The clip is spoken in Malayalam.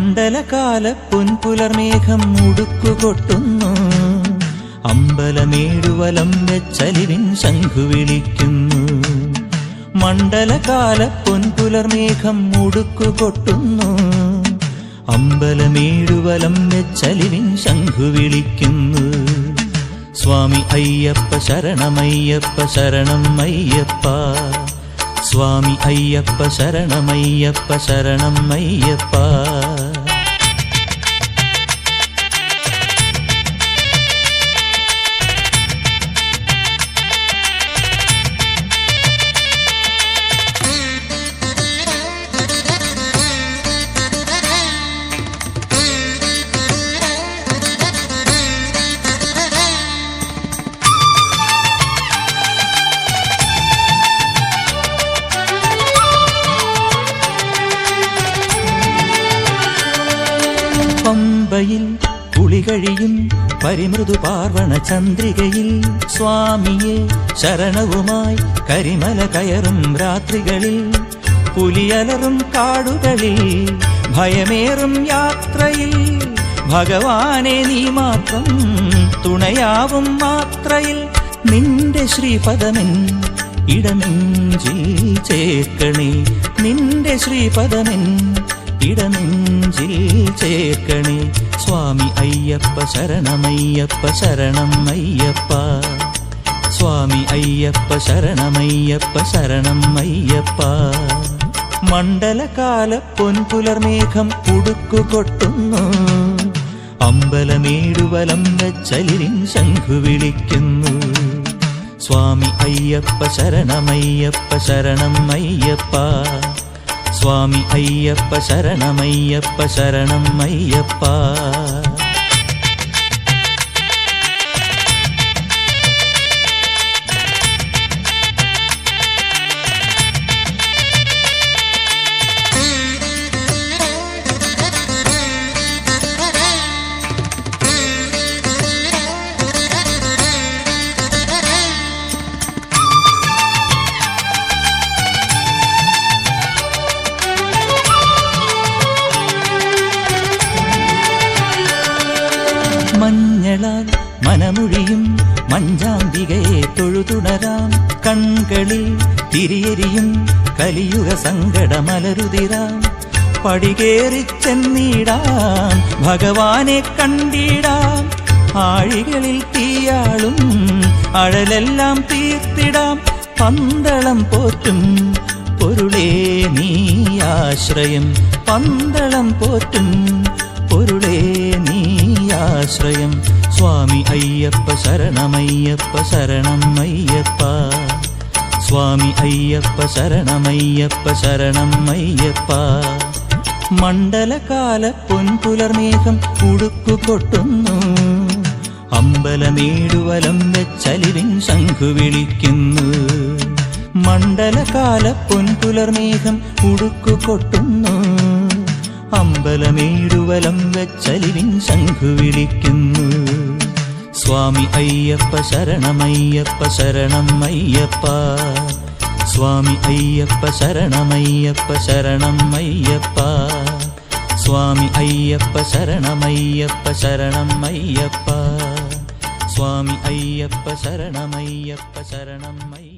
മണ്ഡലകാല പൊൻപുലർമേഘം മുടുക്കുകൊട്ടുന്നു. അമ്പലമേടുവലം വെച്ചലിവിൻ ശംഖു വിളിക്കുന്നു മണ്ഡലകാല പൊൻപുലർമേഘം മുടുക്കുകൊട്ടുന്നു. അമ്പലമേടുവലം വെച്ചലിവിൻ ശംഖു വിളിക്കുന്നു സ്വാമി അയ്യപ്പ ശരണമയ്യപ്പ ശരണം അയ്യപ്പ. സ്വാമി അയ്യപ്പ ശരണമയ്യപ്പ ശരണം അയ്യപ്പ. പമ്പയിൽ കുളികഴിയും പരിമൃദു പാർവണ ചന്ദ്രികയിൽ. സ്വാമിയെ ശരണവുമായി കരിമല കയറും രാത്രികളിൽ. പുലിയലറും കാടുകളിൽ ഭയമേറും യാത്രയിൽ. ഭഗവാനെ നീ മാത്രം തുണയാവും മാത്രയിൽ. നിന്റെ ശ്രീപദമെൻ ഇടനെഞ്ചിൽ ചേക്കണി നിന്റെ ശ്രീപദമെൻ ഇടനെഞ്ചിൽ ചേർക്കണേ. സ്വാമി അയ്യപ്പ ശരണമയ്യപ്പ ശരണം അയ്യപ്പ. സ്വാമി അയ്യപ്പ ശരണമയ്യപ്പ ശരണം അയ്യപ്പ. മണ്ഡലകാല പൊൻപുലർമേഘം ഉടുക്കുകൊട്ടുന്നു അമ്പലമേടുവലം വെച്ചലിരിൻ ശംഖു വിളിക്കുന്നു. സ്വാമി അയ്യപ്പ ശരണമയ്യപ്പ ശരണം അയ്യപ്പ. സ്വാമി അയ്യപ്പ ശരണമയ്യപ്പ ശരണം അയ്യപ്പ മഞ്ഞളാൽ മനമൊഴിയും മഞ്ചാന്തികയെ തൊഴുതുണരാം. കൺകളിൽ തിരിയെരിയും കലിയുഗ സങ്കടമലരുതിരാം. പടികേറി ചെന്നിടാം ഭഗവാനെ കണ്ടിടാം. ആഴികളിൽ തീയാളും അഴലെല്ലാം തീർത്തിടാം. പന്തളം പോറ്റും പൊരുളേ നീ ആശ്രയം. പന്തളം പോറ്റും പൊരുളേ നീ ആശ്രയം. സ്വാമി അയ്യപ്പ ശരണമയ്യപ്പ ശരണം അയ്യപ്പ. സ്വാമി അയ്യപ്പ ശരണമയ്യപ്പ ശരണം അയ്യപ്പ. മണ്ഡലകാല പൊൻപുലർമേഘം ഉടുക്കുകൊട്ടുന്നു അമ്പലമേടുവലം വെച്ചലിവിൻ ശംഖു വിളിക്കുന്നു. മണ്ഡലകാല പൊൻപുലർമേഘം ഉടുക്കുകൊട്ടുന്നു അമ്പലമേടുവലം വെച്ചലിവിൻ ശംഖു വിളിക്കുന്നു. സ്വാമി അയ്യപ്പ ശരണമയ്യപ്പ ശരണം അയ്യപ്പ സ്വാമി അയ്യപ്പ ശരണമയ്യപ്പ ശരണം അയ്യപ്പ സ്വാമി അയ്യപ്പ ശരണമയ്യപ്പ ശരണം അയ്യപ്പ സ്വാമി അയ്യപ്പ ശരണമയ്യപ്പ ശരണം അയ്യപ്പ